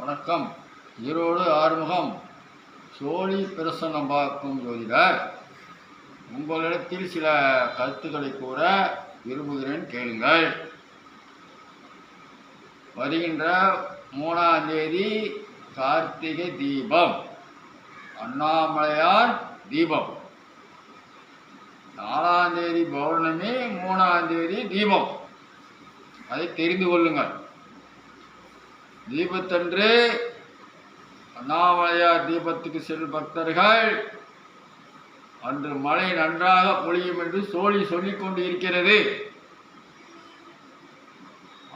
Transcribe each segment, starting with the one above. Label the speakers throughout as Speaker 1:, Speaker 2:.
Speaker 1: வணக்கம். ஈரோடு ஆறுமுகம். சோழி பிரசன்னம் பார்க்கும் ஜோதிடர் உங்களிடத்தில் சில கருத்துக்களை கூற விரும்புகிறேன் கேளுங்கள். வருகின்ற மூணாம் தேதி கார்த்திகை தீபம். அண்ணாமலையார் தீபம். நாலாம் தேதி பௌர்ணமி மூணாம் தேதி தீபம். அதை தெரிந்து கொள்ளுங்கள். தீபத்தன்று அண்ணாமலையார் தீபத்துக்கு செல்லும் பக்தர்கள் அன்று மழை நன்றாக பொழியும் என்று சோழி சொல்லிக் கொண்டு இருக்கிறது.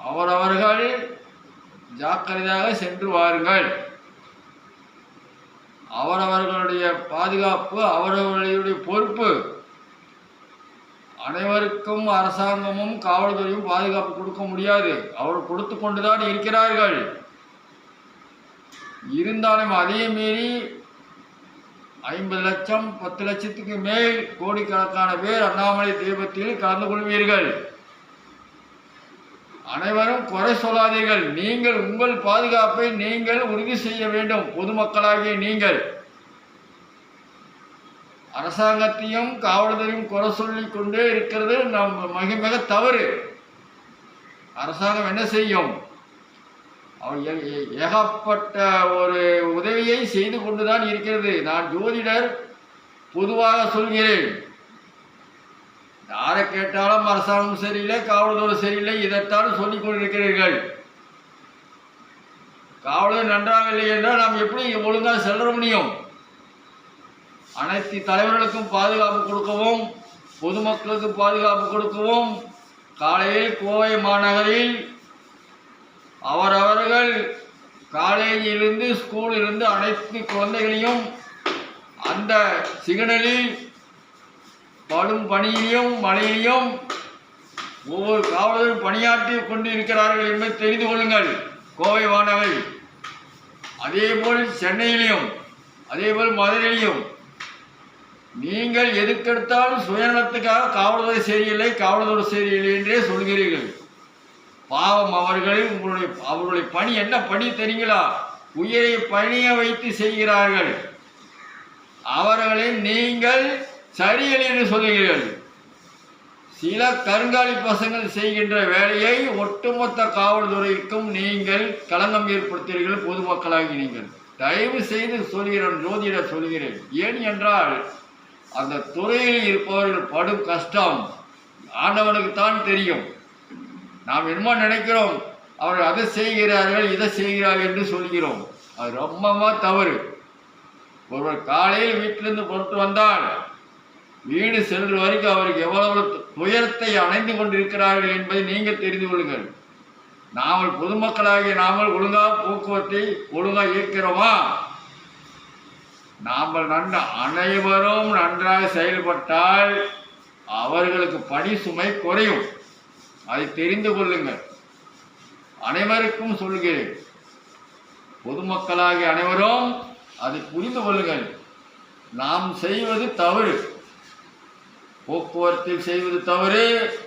Speaker 1: அவரவர்கள் ஜாக்கிரதையாக சென்று வாருங்கள். அவரவர்களுடைய பாதுகாப்பு அவரவர்களுடைய பொறுப்பு அனைவருக்கும் அரசாங்கமும் காவல்துறையும் பாதுகாப்பு கொடுக்க முடியாது. அவர் கொடுத்து கொண்டுதான் இருக்கிறார்கள். இருந்தாலும் அதே மீறி ஐம்பது லட்சம் பத்து லட்சத்துக்கு மேல் கோடிக்கணக்கான பேர் அண்ணாமலை தீபத்தில் கலந்து கொள்வீர்கள். அனைவரும் குறை சொல்லாதீர்கள். நீங்கள் உங்கள் பாதுகாப்பை நீங்கள் உறுதி செய்ய வேண்டும். பொதுமக்களாகிய நீங்கள். அரசாங்கத்தையும் காவலரையும் குறை சொல்லி கொண்டே இருக்கிறது நம் மிக மிக தவறு. அரசாங்கம் என்ன செய்யும்? அவர் ஏகப்பட்ட ஒரு உதவியை செய்து கொண்டுதான் இருக்கிறது. நான் ஜோதிடர் பொதுவாக சொல்கிறேன். யாரை கேட்டாலும் அரசாங்கம் சரியில்லை காவல்துறை சரியில்லை இதைத்தான் சொல்லிக் கொண்டிருக்கிறீர்கள். காவலர் நன்றாக இல்லை என்றால் நாம் எப்படி ஒழுங்காக செல்ல முடியும்? அனைத்து தலைவர்களுக்கும் பாதுகாப்பு கொடுக்கவும் பொதுமக்களுக்கு பாதுகாப்பு கொடுக்கவும் காலையில் கோவை மாநகரில் அவரவர்கள் காலேஜிலிருந்து ஸ்கூலிலிருந்து அனைத்து குழந்தைகளையும் அந்த சிக்னலில் படும் பணியிலையும் மழையிலையும் ஒவ்வொரு காவலரும் பணியாற்றி கொண்டு இருக்கிறார்கள் என்பதை தெரிந்து கொள்ளுங்கள். கோவை மாநகரில். அதேபோல் சென்னையிலையும் அதேபோல் மதுரையிலையும் நீங்கள் எதுக்கெடுத்தாலும் சுயநலத்துக்காக காவல்துறை சரியில்லை காவல்துறை சரியில்லை என்றே சொல்கிறீர்கள். பாவம் அவர்களை உங்களுடைய அவர்களுடைய பணி என்ன பணி தெரியுங்களா? உயிரை பணிய வைத்து செய்கிறார்கள். அவர்களை நீங்கள் சரியில்லை என்று சொல்கிறீர்கள் சில கருங்காலி பசங்கள் செய்கின்ற வேலையை ஒட்டுமொத்த காவல்துறைக்கும் நீங்கள் களங்கம் ஏற்படுத்துகிறீர்கள் பொதுமக்களாகி நீங்கள். தயவு செய்து சொல்கிறேன் ஜோதிட சொல்கிறேன். ஏன் என்றால் அந்த துறையில் இருப்பவர்கள் படும் கஷ்டம் ஆண்டவனுக்கு தான் தெரியும். நாம் என்னமோ நினைக்கிறோம் அவர்கள் அதை செய்கிறார்கள் இதை செய்கிறார்கள் என்று சொல்கிறோம். அது ரொம்பமா தவறு. ஒருவர் காலையில் வீட்டிலிருந்து பொறுத்து வந்தால் வீடு சென்ற வரைக்கும் அவருக்கு எவ்வளவு துயரத்தை அணைந்து கொண்டிருக்கிறார்கள் என்பதை நீங்கள் தெரிந்து கொள்ளுங்கள். நாமல் பொதுமக்களாகிய நாமல் ஒழுங்காக போக்குவரத்தை ஒழுங்காக இயக்கிறோமா? நாம் நன்ற அனைவரும் நன்றாக செயல்பட்டால் அவர்களுக்கு பணி சுமை குறையும். அதை தெரிந்து கொள்ளுங்கள். அனைவருக்கும் சொல்கிறேன். பொதுமக்களாகிய அனைவரும் அதை புரிந்து கொள்ளுங்கள். நாம் செய்வது தவறு. போக்குவரத்தில் செய்வது தவறு.